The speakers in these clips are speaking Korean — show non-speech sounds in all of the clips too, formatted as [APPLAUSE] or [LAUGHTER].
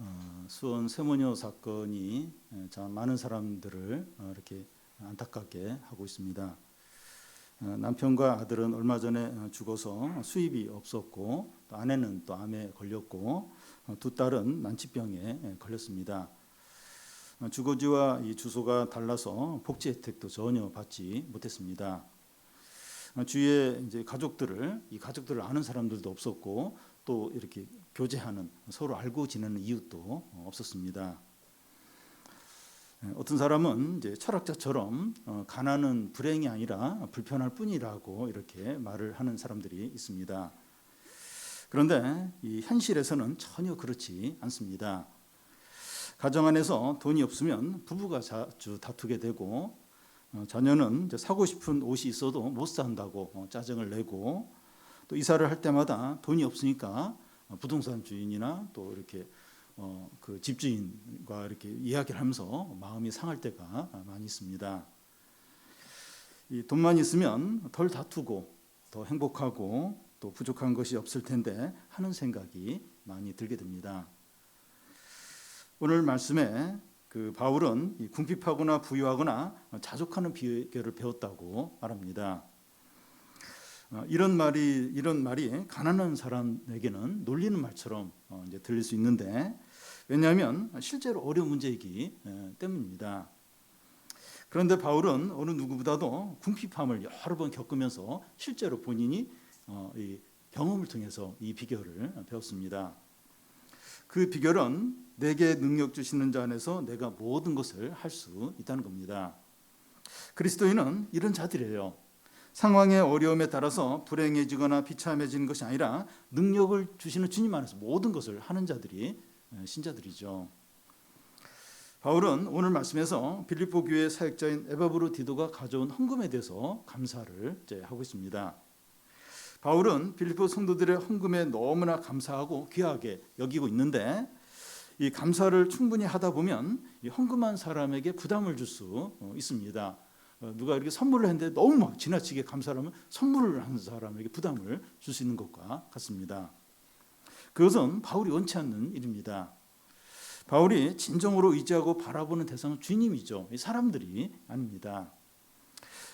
어, 수원 세모녀 사건이 많은 사람들을 어, 이렇게 안타깝게 하고 있습니다. 어, 남편과 아들은 얼마 전에 어, 죽어서 수입이 없었고 또 아내는 또 암에 걸렸고 어, 두 딸은 난치병에 에, 걸렸습니다. 어, 주거지와 이 주소가 달라서 복지 혜택도 전혀 받지 못했습니다. 어, 주위에 이제 가족들을 이 가족들을 아는 사람들도 없었고 또 이렇게 교제하는 서로 알고 지내는 이웃도 어, 없었습니다. 예, 어떤 사람은 이제 철학자처럼 어, 가난은 불행이 아니라 불편할 뿐이라고 이렇게 말을 하는 사람들이 있습니다. 그런데 이 현실에서는 전혀 그렇지 않습니다. 가정 안에서 돈이 없으면 부부가 자주 다투게 되고 어, 자녀는 사고 싶은 옷이 있어도 못 산다고 어, 짜증을 내고 또 이사를 할 때마다 돈이 없으니까 어, 부동산 주인이나 또 이렇게 어, 그 집주인과 이렇게 이야기를 하면서 마음이 상할 때가 많이 있습니다. 이 돈만 있으면 덜 다투고 더 행복하고 또 부족한 것이 없을 텐데 하는 생각이 많이 들게 됩니다. 오늘 말씀에 그 바울은 이 궁핍하거나 부유하거나 자족하는 비결을 배웠다고 말합니다. 어, 이런 말이 이런 말이 가난한 사람에게는 놀리는 말처럼 어, 이제 들릴 수 있는데 왜냐하면 실제로 어려운 문제이기 에, 때문입니다. 그런데 바울은 어느 누구보다도 궁핍함을 여러 번 겪으면서 실제로 본인이 어, 이 경험을 통해서 이 비결을 배웠습니다. 그 비결은 내게 능력 주시는 자 안에서 내가 모든 것을 할 수 있다는 겁니다. 그리스도인은 이런 자들이에요. 상황의 어려움에 따라서 불행해지거나 비참해지는 것이 아니라 능력을 주시는 주님 안에서 모든 것을 하는 자들이 신자들이죠. 바울은 오늘 말씀에서 빌립보 교회 사역자인 에바브로 디도가 가져온 헌금에 대해서 감사를 하고 있습니다. 바울은 빌립보 성도들의 헌금에 너무나 감사하고 귀하게 여기고 있는데 이 감사를 충분히 하다 보면 이 헌금한 사람에게 부담을 줄 수 있습니다. 어, 누가 이렇게 선물을 했는데 너무 막 지나치게 감사를 하면 선물을 한 사람에게 부담을 줄 수 있는 것과 같습니다. 그것은 바울이 원치 않는 일입니다. 바울이 진정으로 의지하고 바라보는 대상은 주님이죠. 이 사람들이 아닙니다.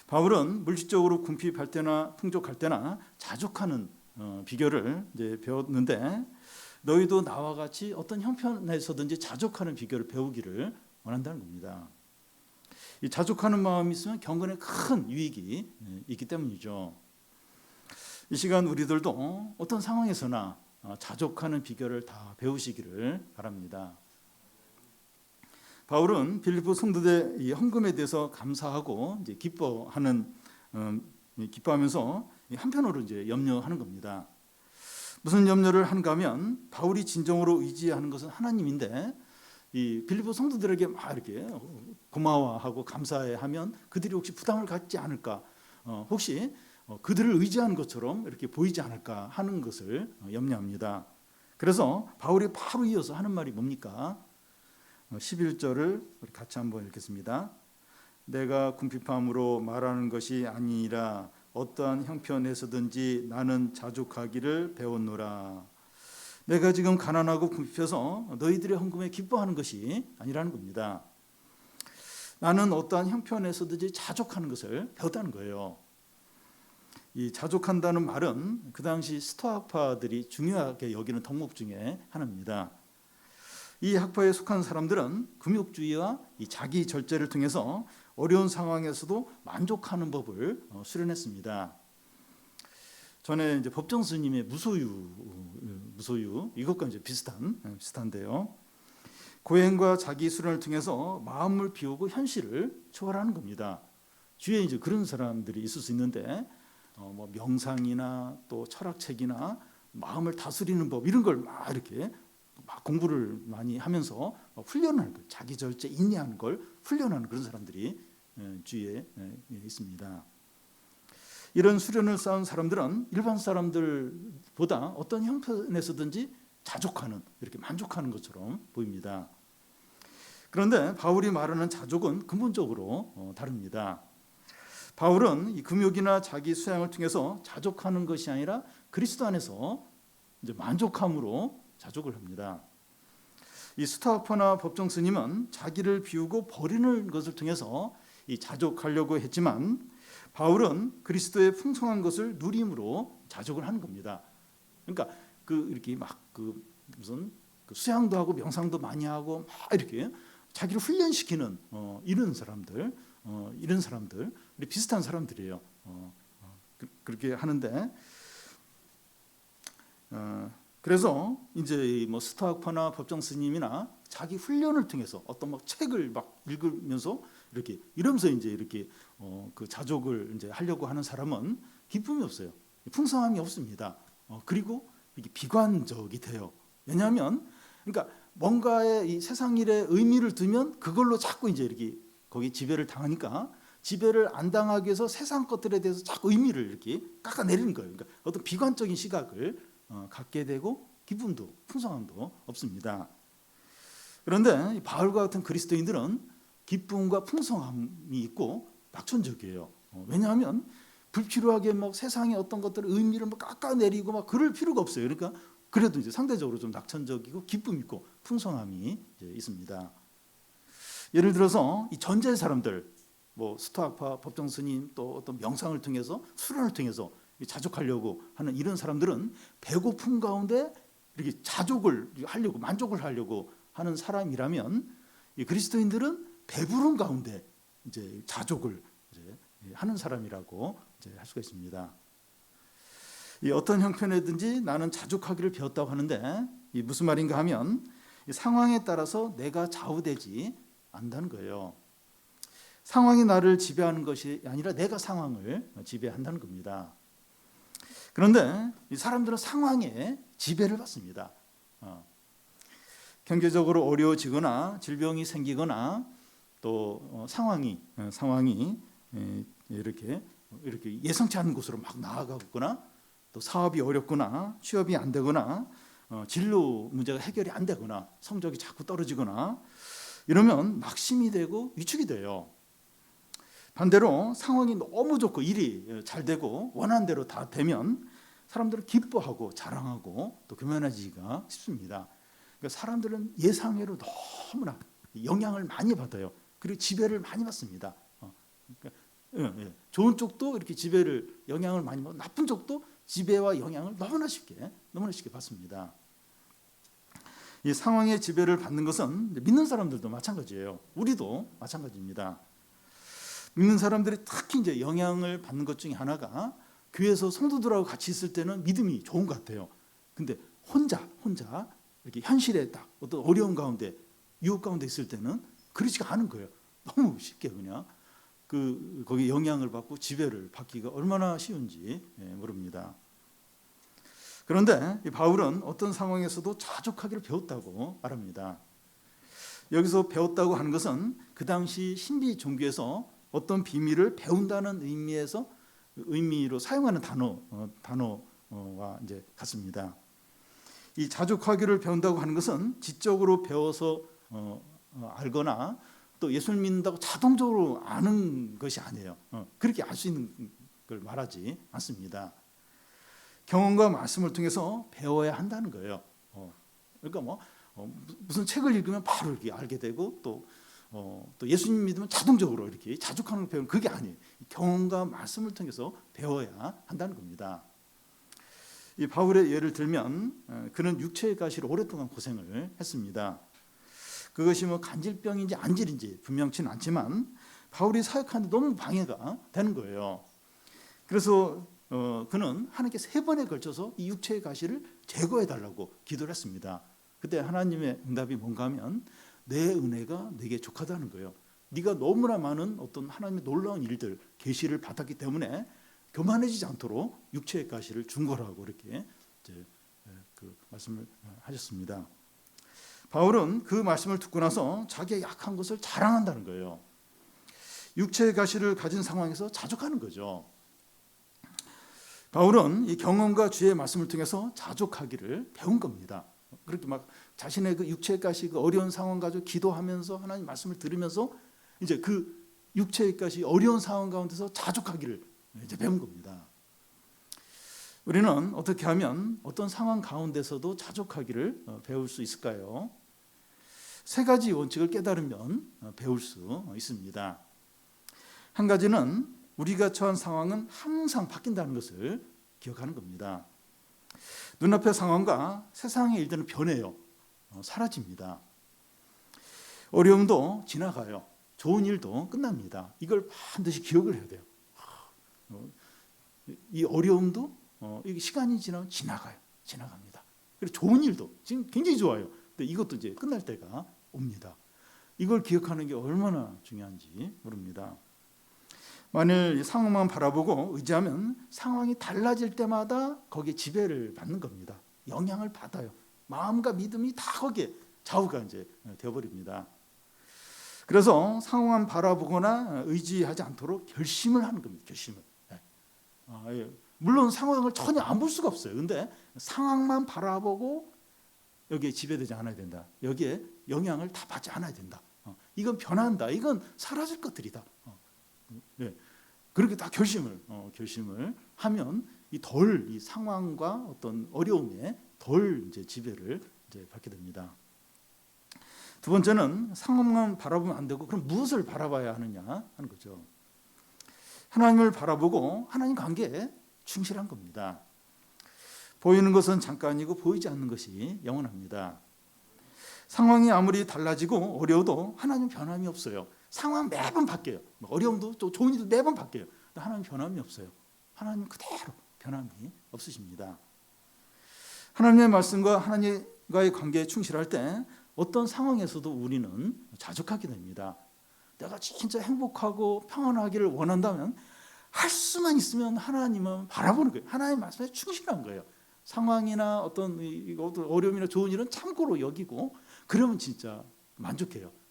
바울은 물질적으로 궁핍할 때나 풍족할 때나 자족하는 어, 비결을 이제 배웠는데 너희도 나와 같이 어떤 형편에서든지 자족하는 비결을 배우기를 원한다는 겁니다. 이 자족하는 마음이 있으면 경건에 큰 유익이 예, 있기 때문이죠. 이 시간 우리들도 어떤 상황에서나 어, 자족하는 비결을 다 배우시기를 바랍니다. 바울은 빌립보 성도들 이 헌금에 대해서 감사하고 이제 기뻐하는 음, 기뻐하면서 한편으로 이제 염려하는 겁니다. 무슨 염려를 하는가하면 바울이 진정으로 의지하는 것은 하나님인데 이 빌립보 성도들에게 막 이렇게 고마워하고 감사해하면 그들이 혹시 부담을 갖지 않을까? 어, 혹시 어, 그들을 의지하는 것처럼 이렇게 보이지 않을까 하는 것을 어, 염려합니다. 그래서 바울이 바로 이어서 하는 말이 뭡니까? 11절을 우리 같이 한번 읽겠습니다. 내가 궁핍함으로 말하는 것이 아니라 어떠한 형편에서든지 나는 자족하기를 배웠노라. 내가 지금 가난하고 궁핍해서 너희들의 헌금에 기뻐하는 것이 아니라는 겁니다. 나는 어떠한 형편에서든지 자족하는 것을 배웠다는 거예요. 이 자족한다는 말은 그 당시 스토아파들이 중요하게 여기는 덕목 중에 하나입니다. 이 학파에 속한 사람들은 금욕주의와 이 자기 절제를 통해서 어려운 상황에서도 만족하는 법을 어, 수련했습니다. 전에 이제 법정 스님의 무소유 무소유 이것과 이제 비슷한 예, 비슷한데요. 고행과 자기 수련을 통해서 마음을 비우고 현실을 초월하는 겁니다. 주위에 이제 그런 사람들이 있을 수 있는데 어, 뭐 명상이나 또 철학책이나 마음을 다스리는 법 이런 걸 막 이렇게 막 공부를 많이 하면서 훈련하는 거, 자기 절제 인내하는 걸 훈련하는 그런 사람들이 예, 주위에 예, 있습니다. 이런 수련을 쌓은 사람들은 일반 사람들보다 어떤 형편에서든지 자족하는 이렇게 만족하는 것처럼 보입니다. 그런데 바울이 말하는 자족은 근본적으로 어, 다릅니다. 바울은 이 금욕이나 자기 수양을 통해서 자족하는 것이 아니라 그리스도 안에서 이제 만족함으로 자족을 합니다. 이 스타파나 법정 스님은 자기를 비우고 버리는 것을 통해서 이 자족하려고 했지만 바울은 그리스도의 풍성한 것을 누림으로 자족을 하는 겁니다. 그러니까 그 이렇게 막 그 무슨 그 수양도 하고 명상도 많이 하고 막 이렇게 자기를 훈련시키는 어, 이런 사람들, 어, 이런 사람들, 우리 비슷한 사람들이에요. 어, 어, 그, 그렇게 하는데 어, 그래서 이제 이뭐 스타학파나 법정 스님이나 자기 훈련을 통해서 어떤 막 책을 막 읽으면서 이렇게 이러면서 이제 이렇게 어, 그 자족을 이제 하려고 하는 사람은 기쁨이 없어요. 풍성함이 없습니다. 어, 그리고 이게 비관적이 돼요. 왜냐하면 그러니까 뭔가의 이 세상 일에 의미를 두면 그걸로 자꾸 이제 이렇게 거기 지배를 당하니까 지배를 안 당하기 위해서 세상 것들에 대해서 자꾸 의미를 이렇게 깎아내리는 거예요. 그러니까 어떤 비관적인 시각을 어, 갖게 되고 기쁨도 풍성함도 없습니다. 그런데 이 바울과 같은 그리스도인들은 기쁨과 풍성함이 있고 낙천적이에요. 어, 왜냐하면 불필요하게 막 세상의 어떤 것들의 의미를 막 깎아내리고 막 그럴 필요가 없어요. 그러니까 그래도 이제 상대적으로 좀 낙천적이고 기쁨 있고 풍성함이 있습니다. 예를 들어서 이 전제 사람들, 뭐 스토아파, 법정 스님 또 어떤 명상을 통해서 수련을 통해서 자족하려고 하는 이런 사람들은 배고픔 가운데 이렇게 자족을 하려고 만족을 하려고 하는 사람이라면 이 그리스도인들은 배부른 가운데 이제 자족을 이제 하는 사람이라고 이제 할 수가 있습니다. 이 어떤 형편에든지 나는 자족하기를 배웠다고 하는데 이 무슨 말인가 하면 이 상황에 따라서 내가 좌우되지 않는다는 거예요. 상황이 나를 지배하는 것이 아니라 내가 상황을 지배한다는 겁니다. 그런데 이 사람들은 상황에 지배를 받습니다. 어. 경제적으로 어려워지거나 질병이 생기거나 또 어, 상황이 어, 상황이 에, 이렇게 이렇게 예상치 않은 곳으로 막 나아가거나 또 사업이 어렵거나 취업이 안 되거나 어, 진로 문제가 해결이 안 되거나 성적이 자꾸 떨어지거나 이러면 낙심이 되고 위축이 돼요. 반대로 상황이 너무 좋고 일이 잘 되고 원하는 대로 다 되면 사람들은 기뻐하고 자랑하고 또 교만해지기가 쉽습니다. 그러니까 사람들은 예상외로 너무나 영향을 많이 받아요. 그리고 지배를 많이 받습니다. 어, 그러니까, 예, 예. 좋은 쪽도 이렇게 지배를 영향을 많이 받고 나쁜 쪽도 지배와 영향을 너무나 쉽게 너무나 쉽게 받습니다. 이 상황의 지배를 받는 것은 믿는 사람들도 마찬가지예요. 우리도 마찬가지입니다. 믿는 사람들이 특히 이제 영향을 받는 것 중에 하나가 교회에서 성도들하고 같이 있을 때는 믿음이 좋은 것 같아요. 근데 혼자 혼자 이렇게 현실에 딱 어떤 어려운 가운데 유혹 가운데 있을 때는 그렇지가 않은 거예요. 너무 쉽게 그냥 그 거기 영향을 받고 지배를 받기가 얼마나 쉬운지 예, 모릅니다. 그런데 바울은 어떤 상황에서도 자족하기를 배웠다고 말합니다. 여기서 배웠다고 하는 것은 그 당시 신비 종교에서 어떤 비밀을 배운다는 의미에서 의미로 사용하는 단어 어, 단어와 이제 같습니다. 이 자족하기를 배운다고 하는 것은 지적으로 배워서 어, 어, 알거나 또 예수를 믿는다고 자동적으로 아는 것이 아니에요. 어, 그렇게 알 수 있는 걸 말하지 않습니다. 경험과 말씀을 통해서 배워야 한다는 거예요. 어, 그러니까 뭐 어, 무슨 책을 읽으면 바로 이렇게 알게 되고 또 어, 또 예수님 믿으면 자동적으로 이렇게 자족하는 배우는 그게 아니에요. 경험과 말씀을 통해서 배워야 한다는 겁니다. 이 바울의 예를 들면 어, 그는 육체의 가시로 오랫동안 고생을 했습니다. 그것이 뭐 간질병인지 안질인지 분명치는 않지만 바울이 사역하는데 너무 방해가 되는 거예요. 그래서 어, 그는 하나님께 세 번에 걸쳐서 이 육체의 가시를 제거해 달라고 기도를 했습니다. 그때 하나님의 응답이 뭔가 하면 내 은혜가 내게 족하다는 거예요. 네가 너무나 많은 어떤 하나님의 놀라운 일들 계시를 받았기 때문에 교만해지지 않도록 육체의 가시를 준 거라고 이렇게 이제 그 말씀을 하셨습니다. 바울은 그 말씀을 듣고 나서 자기의 약한 것을 자랑한다는 거예요. 육체의 가시를 가진 상황에서 자족하는 거죠. 바울은 이 경험과 주의 말씀을 통해서 자족하기를 배운 겁니다. 그렇게 막 자신의 그 가시 그 어려운 상황 가지고 기도하면서 하나님 말씀을 들으면서 이제 그 가시 어려운 상황 가운데서 자족하기를 이제 배운 겁니다. 우리는 어떻게 하면 어떤 상황 가운데서도 자족하기를 어, 배울 수 있을까요? 세 가지 원칙을 깨달으면 어, 배울 수 있습니다. 한 가지는 우리가 처한 상황은 항상 바뀐다는 것을 기억하는 겁니다. 눈앞의 상황과 세상의 일들은 변해요. 어, 사라집니다. 어려움도 지나가요. 좋은 일도 끝납니다. 이걸 반드시 기억을 해야 돼요. 어, 이 어려움도 어, 시간이 지나면 지나가요. 지나갑니다. 그리고 좋은 일도 지금 굉장히 좋아요. 근데 이것도 이제 끝날 때가 옵니다. 이걸 기억하는 게 얼마나 중요한지 모릅니다. 만일 상황만 바라보고 의지하면 상황이 달라질 때마다 거기에 지배를 받는 겁니다. 영향을 받아요. 마음과 믿음이 다 거기에 좌우가 이제 되어버립니다. 그래서 상황만 바라보거나 의지하지 않도록 결심을 하는 겁니다. 결심을. 예. 아, 예. 물론 상황을 전혀 안 볼 수가 없어요. 근데 상황만 바라보고 여기에 지배되지 않아야 된다. 여기에 영향을 다 받지 않아야 된다. 어, 이건 변한다. 이건 사라질 것들이다. 어, 예. 그렇게 다 결심을 어, 결심을 하면 이덜이 상황과 어떤 어려움에 덜 이제 지배를 이제 받게 됩니다. 두 번째는 상황만 바라보면 안 되고 그럼 무엇을 바라봐야 하느냐 하는 거죠. 하나님을 바라보고 하나님 관계에 충실한 겁니다. 보이는 것은 잠깐이고 보이지 않는 것이 영원합니다. 상황이 아무리 달라지고 어려워도 하나님 변함이 없어요. 상황 매번 바뀌어요. 뭐 어려움도 또 좋은 일도 매번 바뀌어요. 하나님 변함이 없어요. 하나님 그대로 변함이 없으십니다. 하나님의 말씀과 하나님과의 관계에 충실할 때 어떤 상황에서도 우리는 자족하게 됩니다. 내가 진짜 행복하고 평안하기를 원한다면 할 수만 있으면 하나님은 바라보는 거예요. 하나님 말씀에 충실한 거예요. 상황이나 어떤 어려움이나 좋은 일은 참고로 여기고 그러면 진짜 만족해요.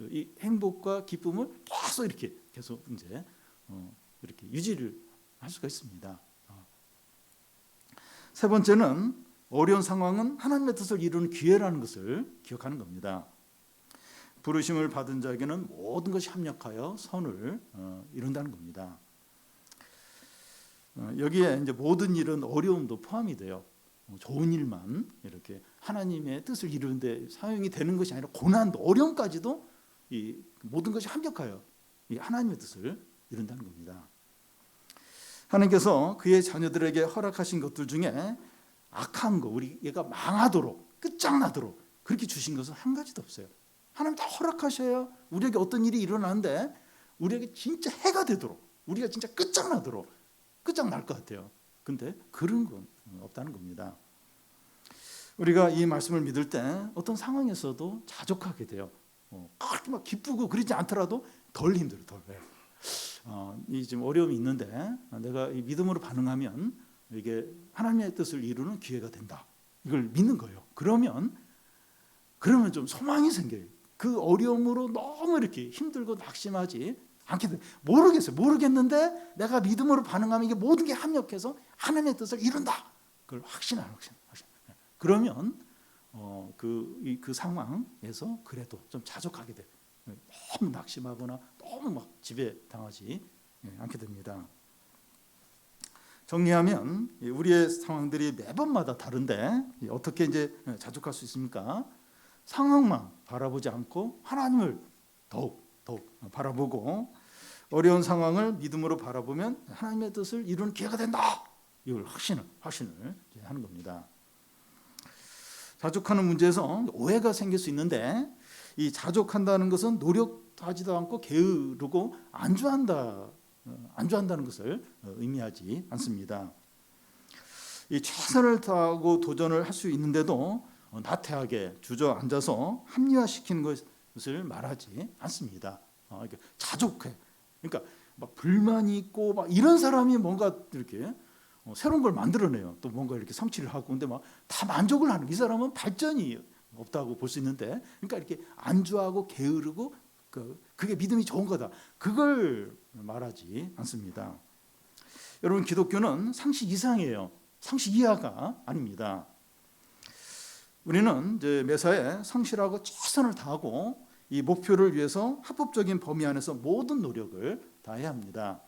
이 행복과 기쁨을 계속 이렇게 계속 이제 어, 이렇게 유지를 할 수가 있습니다. 어. 세 번째는 어려운 상황은 하나님의 뜻을 이루는 기회라는 것을 기억하는 겁니다. 부르심을 받은 자에게는 모든 것이 합력하여 선을 어, 이룬다는 겁니다. 어, 여기에 이제 모든 일은 어려움도 포함이 돼요. 어, 좋은 일만 이렇게 하나님의 뜻을 이루는데 사용이 되는 것이 아니라 고난도 어려움까지도 이 모든 것이 합력하여 이 하나님의 뜻을 이룬다는 겁니다. 하나님께서 그의 자녀들에게 허락하신 것들 중에 악한 거 우리 얘가 망하도록 끝장나도록 그렇게 주신 것은 한 가지도 없어요. 하나님 다 허락하셔야 우리에게 어떤 일이 일어나는데 우리에게 진짜 해가 되도록 우리가 진짜 끝장나도록 끝장날 것 같아요. 근데 그런 건 없다는 겁니다. 우리가 이 말씀을 믿을 때 어떤 상황에서도 자족하게 돼요. 어, 막 기쁘고 그러지 않더라도 덜 힘들어, 덜. 네. 어, 이 지금 어려움이 있는데 내가 이 믿음으로 반응하면 이게 하나님의 뜻을 이루는 기회가 된다. 이걸 믿는 거예요. 그러면 그러면 좀 소망이 생겨요. 그 어려움으로 너무 이렇게 힘들고 낙심하지 않게 돼. 모르겠어요. 모르겠는데 내가 믿음으로 반응하면 이게 모든 게 합력해서 하나님의 뜻을 이룬다. 그걸 확신하는 확신. 확신. 그러면 어, 그, 이, 그 상황에서 그래도 좀 자족하게 돼. 너무 낙심하거나 너무 막 지배 당하지 예, 않게 됩니다. 정리하면 우리의 상황들이 매번마다 다른데 어떻게 이제 자족할 수 있습니까? 상황만 바라보지 않고 하나님을 더욱 더욱 바라보고 어려운 상황을 믿음으로 바라보면 하나님의 뜻을 이루는 기회가 된다. 이걸 확신을 확신을 하는 겁니다. 자족하는 문제에서 오해가 생길 수 있는데 이 자족한다는 것은 노력하지도 않고 게으르고 안주한다 어, 안주한다는 것을 어, 의미하지 않습니다. 이 최선을 다하고 도전을 할 수 있는데도 어, 나태하게 주저앉아서 합리화시키는 것을 말하지 않습니다. 자족해. 그러니까 막 불만이 있고 막 이런 사람이 뭔가 이렇게 새로운 걸 만들어내요. 또 뭔가 이렇게 성취를 하고 근데 막 다 만족을 하는 이 사람은 발전이 없다고 볼 수 있는데 그러니까 이렇게 안주하고 게으르고 그 그게 믿음이 좋은 거다. 그걸 말하지 않습니다. 여러분 기독교는 상식 이상이에요. 상식 이하가 아닙니다. 우리는 이제 매사에 성실하고 최선을 다하고 이 목표를 위해서 합법적인 범위 안에서 모든 노력을 다해야 합니다.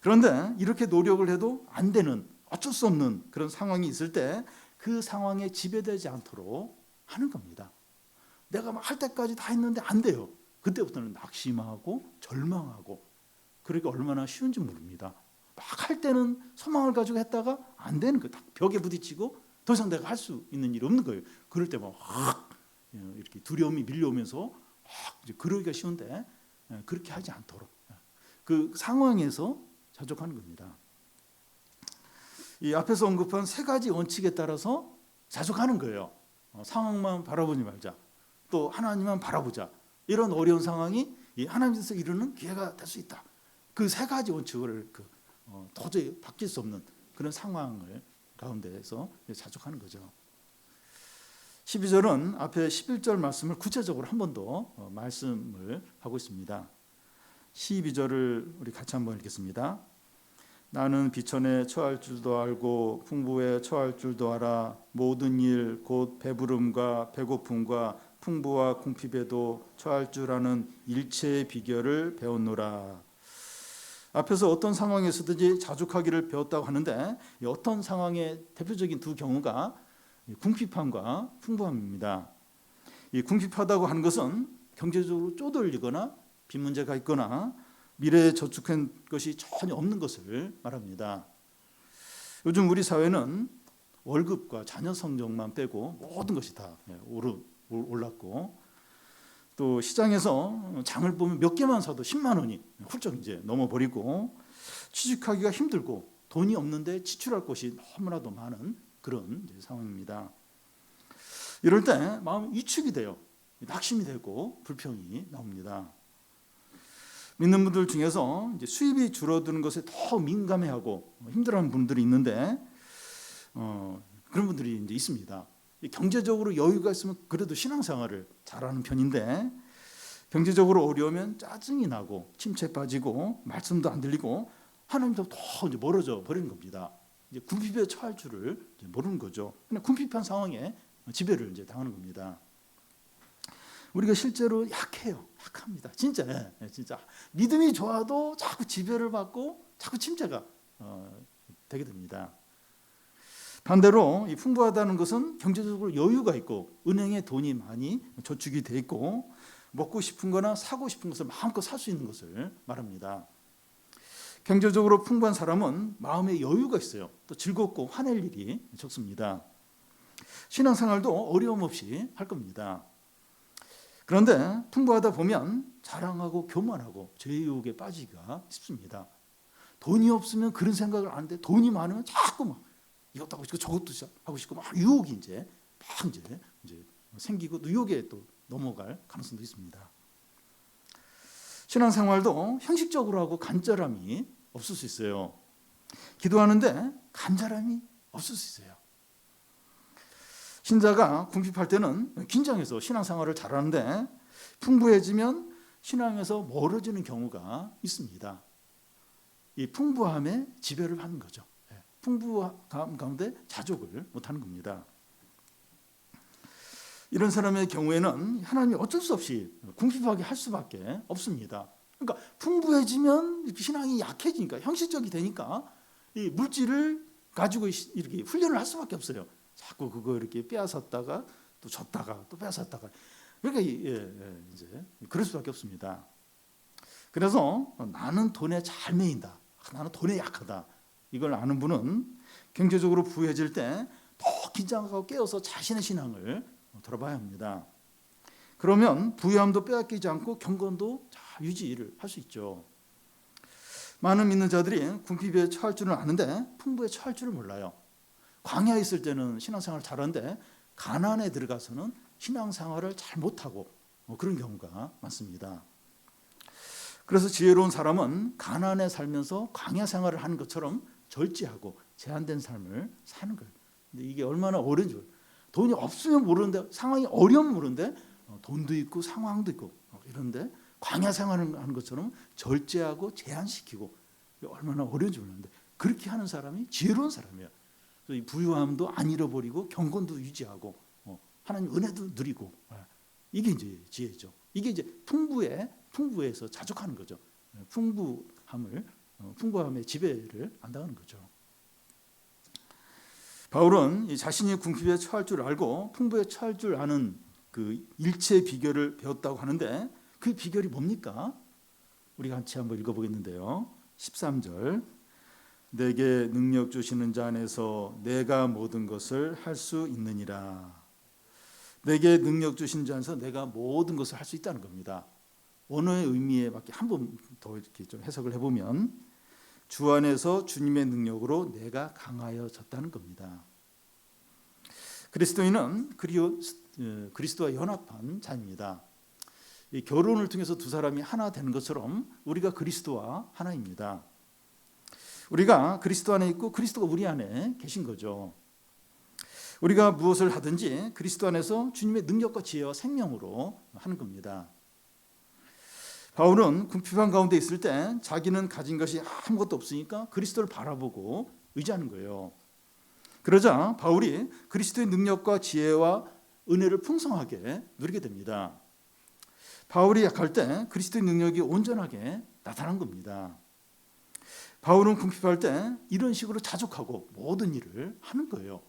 그런데 이렇게 노력을 해도 안 되는 어쩔 수 없는 그런 상황이 있을 때 그 상황에 지배되지 않도록 하는 겁니다. 내가 막 할 때까지 다 했는데 안 돼요. 그때부터는 낙심하고 절망하고 그러니까 얼마나 쉬운지 모릅니다. 막 할 때는 소망을 가지고 했다가 안 되는 거, 딱 벽에 부딪히고 더 이상 내가 할 수 있는 일이 없는 거예요. 그럴 때 막 이렇게 두려움이 밀려오면서 막 그러기가 쉬운데 예, 그렇게 하지 않도록 그 상황에서 자족하는 겁니다. 이 앞에서 언급한 세 가지 원칙에 따라서 자족하는 거예요. 어, 상황만 바라보지 말자. 또 하나님만 바라보자. 이런 어려운 상황이 이 하나님께서 이루는 기회가 될 수 있다. 그 세 가지 원칙을 그 어, 도저히 바뀔 수 없는 그런 상황을 가운데에서 자족하는 거죠. 12절은 앞에 11절 말씀을 구체적으로 한 번더 어, 말씀을 하고 있습니다. 12절을 우리 같이 한번 읽겠습니다. 나는 비천에 처할 줄도 알고 풍부에 처할 줄도 알아 모든 일 곧 배부름과 배고픔과 풍부와 궁핍에도 처할 줄 아는 일체의 비결을 배웠노라. 앞에서 어떤 상황에서든지 자족하기를 배웠다고 하는데 어떤 상황의 대표적인 두 경우가 궁핍함과 풍부함입니다. 이 궁핍하다고 하는 것은 경제적으로 쪼들리거나 빚 문제가 있거나 미래에 저축한 것이 전혀 없는 것을 말합니다. 요즘 우리 사회는 월급과 자녀 성적만 빼고 모든 것이 다 올랐고 또 시장에서 장을 보면 몇 개만 사도 10만 원이 훌쩍 이제 넘어버리고 취직하기가 힘들고 돈이 없는데 지출할 것이 너무나도 많은 그런 상황입니다. 이럴 때 마음이 위축이 돼요. 낙심이 되고 불평이 나옵니다. 믿는 분들 중에서 수입이 줄어드는 것에 더 민감해하고 힘들어하는 분들이 있는데 어, 그런 분들이 이제 있습니다. 경제적으로 여유가 있으면 그래도 신앙생활을 잘하는 편인데 경제적으로 어려우면 짜증이 나고 침체 빠지고 말씀도 안 들리고 하나님도 더 이제 멀어져 버리는 겁니다. 이제 궁핍에 처할 줄을 모르는 거죠. 그냥 궁핍한 상황에 지배를 이제 당하는 겁니다. 우리가 실제로 약해요. 약합니다. 진짜, 예, 진짜 믿음이 좋아도 자꾸 지배를 받고 자꾸 침체가 어, 되게 됩니다. 반대로 이 풍부하다는 것은 경제적으로 여유가 있고 은행에 돈이 많이 저축이 돼 있고 먹고 싶은 거나 사고 싶은 것을 마음껏 살 수 있는 것을 말합니다. 경제적으로 풍부한 사람은 마음에 여유가 있어요. 또 즐겁고 화낼 일이 적습니다. 신앙생활도 어려움 없이 할 겁니다. 그런데 풍부하다 보면 자랑하고 교만하고 죄의 유혹에 빠지기가 쉽습니다. 돈이 없으면 그런 생각을 안 하는데 돈이 많으면 자꾸 막 이것도 하고 싶고 저것도 하고 싶고 막 유혹이 이제 막 이제 이제 생기고 유혹에 또 넘어갈 가능성도 있습니다. 신앙생활도 형식적으로 하고 간절함이 없을 수 있어요. 기도하는데 간절함이 없을 수 있어요. 신자가 궁핍할 때는 긴장해서 신앙생활을 잘하는데 풍부해지면 신앙에서 멀어지는 경우가 있습니다. 이 풍부함에 지배를 받는 거죠. 예, 풍부함 가운데 자족을 못하는 겁니다. 이런 사람의 경우에는 하나님이 어쩔 수 없이 궁핍하게 할 수밖에 없습니다. 그러니까 풍부해지면 신앙이 약해지니까 형식적이 되니까 이 물질을 가지고 이렇게 훈련을 할 수밖에 없어요. 자꾸 그거 이렇게 빼앗았다가 또 줬다가 또 빼앗았다가 그러니까 예, 예, 이제 그럴 수밖에 없습니다. 그래서 나는 돈에 잘 매인다. 나는 돈에 약하다. 이걸 아는 분은 경제적으로 부해질 때 더 긴장하고 깨어서 자신의 신앙을 돌아봐야 합니다. 그러면 부유함도 빼앗기지 않고 경건도 잘 유지를 할 수 있죠. 많은 믿는 자들이 궁핍에 처할 줄은 아는데 풍부에 처할 줄을 몰라요. 광야에 있을 때는 신앙생활 잘하는데 가난에 들어가서는 신앙생활을 잘 못하고 뭐 그런 경우가 많습니다. 그래서 지혜로운 사람은 가난에 살면서 광야 생활을 하는 것처럼 절제하고 제한된 삶을 사는 거예요. 근데 이게 얼마나 어려운지 돈이 없으면 모르는데 상황이 어려우면 모르는데 어, 돈도 있고 상황도 있고 어, 이런데 광야 생활을 하는 것처럼 절제하고 제한시키고 얼마나 어려운지 모르는데 그렇게 하는 사람이 지혜로운 사람이에요. 이 부유함도 안 잃어버리고 경건도 유지하고 어, 하나님 은혜도 누리고 아, 이게 이제 지혜죠. 이게 이제 풍부에 풍부에서 자족하는 거죠. 예, 풍부함을 어, 풍부함의 지배를 안 당하는 거죠. 바울은 자신이 궁핍에 처할 줄 알고 풍부에 처할 줄 아는 그 일체 비결을 배웠다고 하는데 그 비결이 뭡니까? 우리가 같이 한번 읽어보겠는데요. 13절 내게 능력 주시는 자 안에서 내가 모든 것을 할 수 있느니라. 내게 능력 주신 자 안에서 내가 모든 것을 할 수 있다는 겁니다. 언어의 의미에 맞게 한 번 더 이렇게 좀 해석을 해보면 주 안에서 주님의 능력으로 내가 강하여졌다는 겁니다. 그리스도인은 그리오, 어, 그리스도와 연합한 자입니다. 이 결혼을 통해서 두 사람이 하나 되는 것처럼 우리가 그리스도와 하나입니다. 우리가 그리스도 안에 있고 그리스도가 우리 안에 계신 거죠. 우리가 무엇을 하든지 그리스도 안에서 주님의 능력과 지혜와 생명으로 하는 겁니다. 바울은 궁핍한 가운데 있을 때 자기는 가진 것이 아무것도 없으니까 그리스도를 바라보고 의지하는 거예요. 그러자 바울이 그리스도의 능력과 지혜와 은혜를 풍성하게 누리게 됩니다. 바울이 약할 때 그리스도의 능력이 온전하게 나타난 겁니다. 바울은 궁핍할 때 이런 식으로 자족하고 모든 일을 하는 거예요.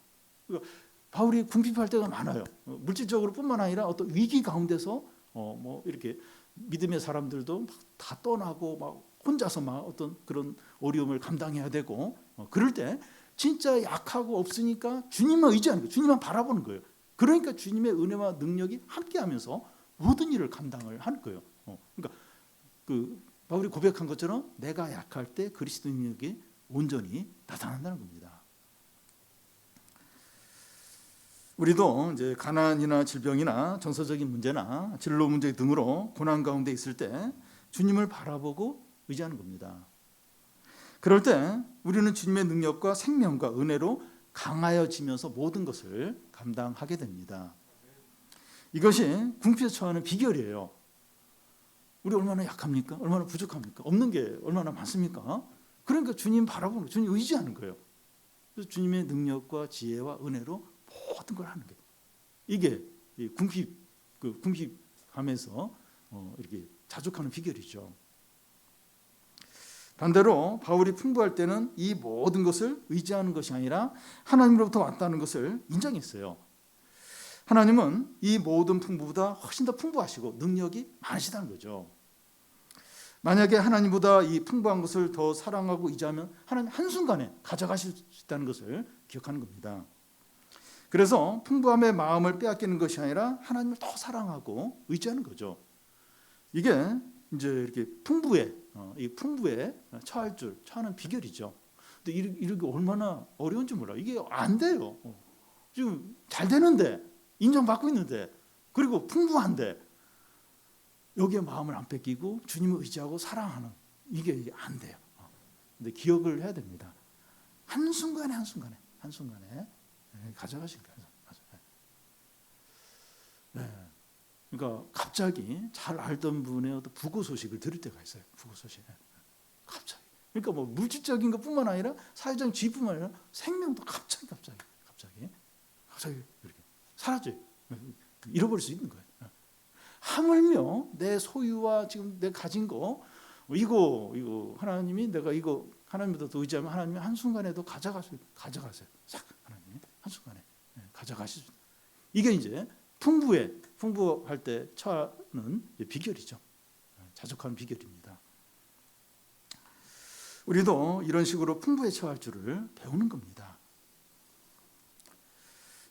그러니까 바울이 궁핍할 때가 많아요. 어, 물질적으로뿐만 아니라 어떤 위기 가운데서 어, 뭐 이렇게 믿음의 사람들도 다 떠나고 막 혼자서 막 어떤 그런 어려움을 감당해야 되고 어, 그럴 때 진짜 약하고 없으니까 주님만 의지하는 거예요. 주님만 바라보는 거예요. 그러니까 주님의 은혜와 능력이 함께하면서 모든 일을 감당을 하는 거예요. 어, 그러니까 그 바울이 고백한 것처럼 내가 약할 때 그리스도 능력이 온전히 나타난다는 겁니다. 우리도 이제 가난이나 질병이나 정서적인 문제나 진로 문제 등으로 고난 가운데 있을 때 주님을 바라보고 의지하는 겁니다. 그럴 때 우리는 주님의 능력과 생명과 은혜로 강하여지면서 모든 것을 감당하게 됩니다. 이것이 궁핍에 처하는 비결이에요. 우리 얼마나 약합니까? 얼마나 부족합니까? 없는 게 얼마나 많습니까? 그러니까 주님 바라보는 주님 의지하는 거예요. 그래서 주님의 능력과 지혜와 은혜로 모든 걸 하는 게 이게 궁핍 그 궁핍하면서 어, 이렇게 자족하는 비결이죠. 반대로 바울이 풍부할 때는 이 모든 것을 의지하는 것이 아니라 하나님으로부터 왔다는 것을 인정했어요. 하나님은 이 모든 풍부보다 훨씬 더 풍부하시고 능력이 많으시다는 거죠. 만약에 하나님보다 이 풍부한 것을 더 사랑하고 의지하면 하나님 한순간에 가져가실 수 있다는 것을 기억하는 겁니다. 그래서 풍부함의 마음을 빼앗기는 것이 아니라 하나님을 더 사랑하고 의지하는 거죠. 이게 이제 이렇게 풍부에 어, 이 풍부에 처할 줄 처하는 비결이죠. 근데 이렇게 얼마나 어려운지 몰라. 이게 안 돼요. 어. 지금 잘 되는데 인정받고 있는데 그리고 풍부한데 여기에 마음을 안 뺏기고 주님을 의지하고 사랑하는 이게 안 돼요. 어. 근데 기억을 해야 됩니다. 한 순간에 한 순간에 한 순간에 네, 가져가신 거예요. 네. 그러니까 갑자기 잘 알던 분의 어떤 부고 소식을 들을 때가 있어요. 부고 소식. 갑자기. 그러니까 뭐 물질적인 것뿐만 아니라 사회적인 지위뿐만 아니라 생명도 갑자기 갑자기 갑자기 갑자기 이렇게 사라져요. 잃어버릴 수 있는 거예요. 하물며 내 소유와 지금 내 가진 거 이거 이거 하나님이 내가 이거 하나님보다 의지하면 하나님이 한 순간에도 가져가세요. 가져가세요. 싹 하나님이 한 순간에 가져가시죠. 이게 이제 풍부에 풍부할 때 처하는 비결이죠. 자족하는 비결입니다. 우리도 이런 식으로 풍부에 처할 줄을 배우는 겁니다.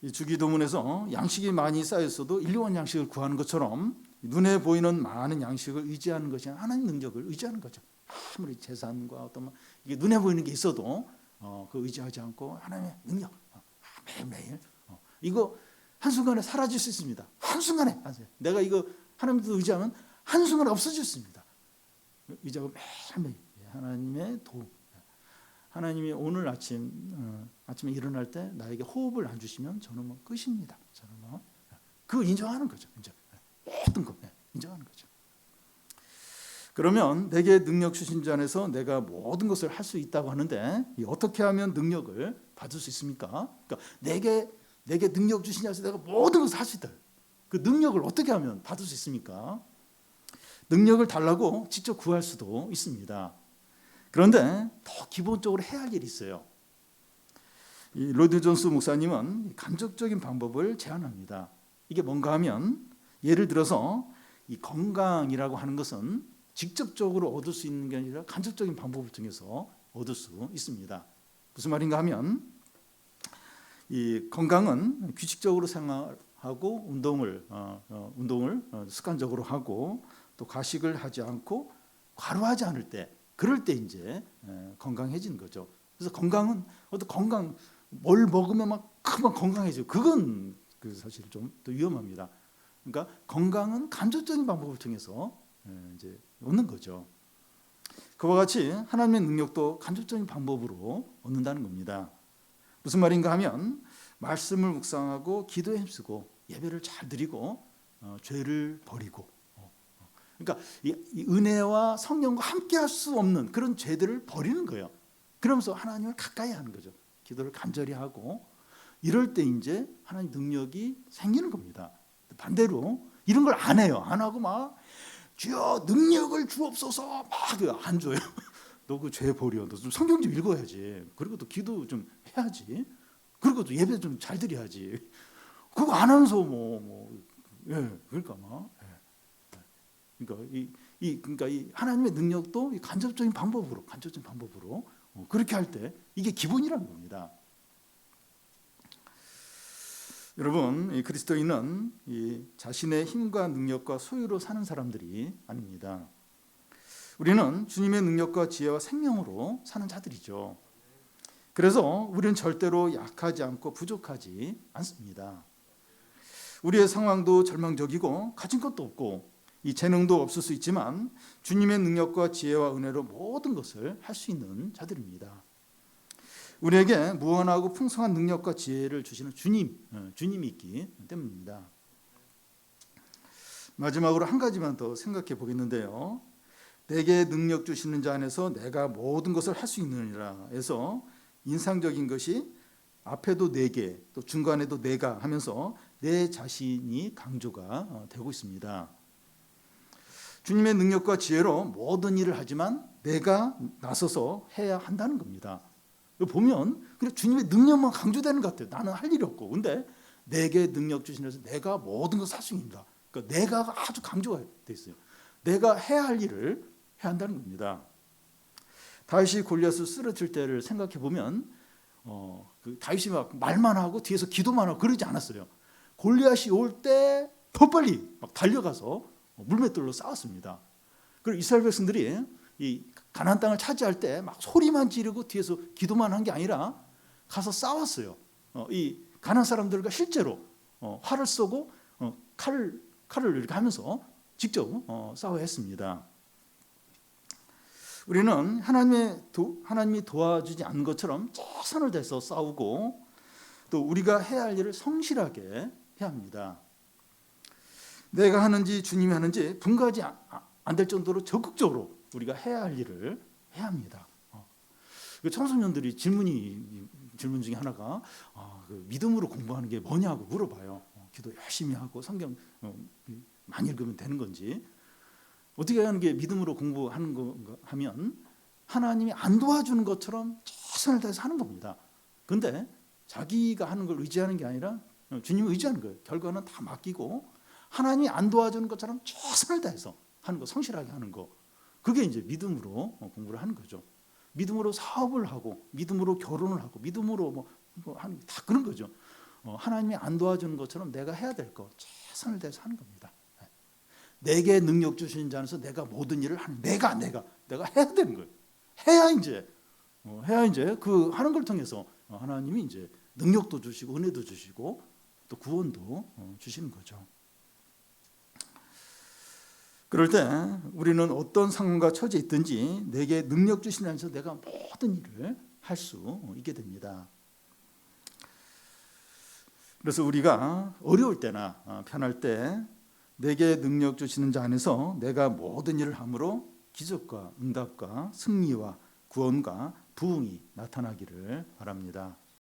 이 주기도문에서 양식이 많이 쌓였어도 일용한 양식을 구하는 것처럼 눈에 보이는 많은 양식을 의지하는 것이 하나님 능력을 의지하는 거죠. 아무리 재산과 어떤 이게 눈에 보이는 게 있어도 어, 그 의지하지 않고 하나님의 능력 어, 매일매일 어, 이거 한순간에 사라질 수 있습니다. 한순간에. 내가 이거 하나님도 의지하면 한순간에 없어질 수 있습니다. 의지하고 매일매일 하나님의 도움. 하나님이 오늘 아침 어, 아침에 일어날 때 나에게 호흡을 안 주시면 저는 뭐 끝입니다. 저는 뭐 그거 인정하는 거죠. 인정. 모든 거 인정하는 거죠. 그러면 내게 능력 주신 자 안에서 내가 모든 것을 할 수 있다고 하는데 어떻게 하면 능력을 받을 수 있습니까? 그러니까 내게 내게 능력 주신 자에서 내가 모든 것을 할 수 있다. 그 능력을 어떻게 하면 받을 수 있습니까? 능력을 달라고 직접 구할 수도 있습니다. 그런데 더 기본적으로 해야 할 일이 있어요. 이 로드 존스 목사님은 감적적인 방법을 제안합니다. 이게 뭔가 하면 예를 들어서 이 건강이라고 하는 것은 직접적으로 얻을 수 있는 게 아니라 간접적인 방법을 통해서 얻을 수 있습니다. 무슨 말인가 하면 이 건강은 규칙적으로 생활하고 운동을 어, 어, 운동을 어, 습관적으로 하고 또 과식을 하지 않고 과로하지 않을 때 그럴 때 이제 에, 건강해지는 거죠. 그래서 건강은 어떤 건강 뭘 먹으면 막 금방 건강해져. 그건 그 사실 좀 또 위험합니다. 그러니까 건강은 간접적인 방법을 통해서 에, 이제 얻는 거죠. 그와 같이 하나님의 능력도 간접적인 방법으로 얻는다는 겁니다. 무슨 말인가 하면 말씀을 묵상하고 기도에 힘쓰고 예배를 잘 드리고 어, 죄를 버리고 어, 어. 그러니까 이, 이 은혜와 성령과 함께 할 수 없는 그런 죄들을 버리는 거예요. 그러면서 하나님을 가까이 하는 거죠. 기도를 간절히 하고 이럴 때 이제 하나님 능력이 생기는 겁니다. 반대로 이런 걸 안 해요. 안 하고 막 주여 능력을 주옵소서 막 안 줘요. [LAUGHS] 너 그 죄 버려. 너 좀 성경 좀 읽어야지. 그리고 또 기도 좀 해야지. 그리고 또 예배 좀 잘 드려야지. 그거 안 하면서 뭐, 뭐, 예, 그러니까 막. 예. 그러니까 이, 이, 그러니까 이 하나님의 능력도 이 간접적인 방법으로, 간접적인 방법으로 어, 그렇게 할 때 이게 기본이라는 겁니다. 여러분, 이 그리스도인은 이 자신의 힘과 능력과 소유로 사는 사람들이 아닙니다. 우리는 주님의 능력과 지혜와 생명으로 사는 자들이죠. 그래서 우리는 절대로 약하지 않고 부족하지 않습니다. 우리의 상황도 절망적이고 가진 것도 없고 이 재능도 없을 수 있지만 주님의 능력과 지혜와 은혜로 모든 것을 할 수 있는 자들입니다. 우리에게 무한하고 풍성한 능력과 지혜를 주시는 주님, 어, 주님이 있기 때문입니다. 마지막으로 한 가지만 더 생각해 보겠는데요. 내게 능력 주시는 자 안에서 내가 모든 것을 할 수 있느니라 해서 인상적인 것이 앞에도 내게 또 중간에도 내가 하면서 내 자신이 강조가 어, 되고 있습니다. 주님의 능력과 지혜로 모든 일을 하지만 내가 나서서 해야 한다는 겁니다. 보면 그냥 주님의 능력만 강조되는 것 같아요. 나는 할 일이 없고. 근데 내게 능력 주시면서 내가 모든 것을 할수 있습니다. 그러니까 내가 아주 강조가 돼 있어요. 내가 해야 할 일을 해야 한다는 겁니다. 다윗이 골리앗을 쓰러질 때를 생각해 보면 어, 그 다윗이 막 말만 하고 뒤에서 기도만 하고 그러지 않았어요. 골리앗이 올 때 더 빨리 막 달려가서 물맷돌로 싸웠습니다. 그리고 이스라엘 백성들이 이 가나안 땅을 차지할 때 막 소리만 지르고 뒤에서 기도만 한 게 아니라 가서 싸웠어요. 어, 이 가나안 사람들과 실제로 어, 활을 쏘고 어, 칼을 칼을 이렇게 하면서 직접 어, 싸워야 했습니다. 우리는 하나님의 도, 하나님이 도와주지 않는 것처럼 최선을 다해서 싸우고 또 우리가 해야 할 일을 성실하게 해야 합니다. 내가 하는지 주님이 하는지 분가하지 안 될 정도로 적극적으로 우리가 해야 할 일을 해야 합니다. 어. 그 청소년들이 질문이 질문 중에 하나가 아, 그 믿음으로 공부하는 게 뭐냐고 물어봐요. 어, 기도 열심히 하고 성경 어, 많이 읽으면 되는 건지 어떻게 하는 게 믿음으로 공부하는 건가 하면 하나님이 안 도와주는 것처럼 최선을 다해서 하는 겁니다. 근데 자기가 하는 걸 의지하는 게 아니라 주님을 의지하는 거예요. 결과는 다 맡기고 하나님이 안 도와주는 것처럼 최선을 다해서 하는 거, 성실하게 하는 거. 그게 이제 믿음으로 공부를 하는 거죠. 믿음으로 사업을 하고, 믿음으로 결혼을 하고, 믿음으로 뭐, 뭐 하는 다 그런 거죠. 어, 하나님이 안 도와주는 것처럼 내가 해야 될 거, 최선을 다해서 하는 겁니다. 네. 내게 능력 주신 자에서 내가 모든 일을 하는, 내가, 내가, 내가 해야 되는 거예요. 해야 이제, 어, 해야 이제 그 하는 걸 통해서 하나님이 이제 능력도 주시고, 은혜도 주시고, 또 구원도 어, 주시는 거죠. 그럴 때 우리는 어떤 상황과 처지에 있든지 내게 능력 주시면서 내가 모든 일을 할 수 있게 됩니다. 그래서 우리가 어려울 때나 어, 편할 때 내게 능력 주시는 자 안에서 내가 모든 일을 함으로 기적과 응답과 승리와 구원과 부흥이 나타나기를 바랍니다.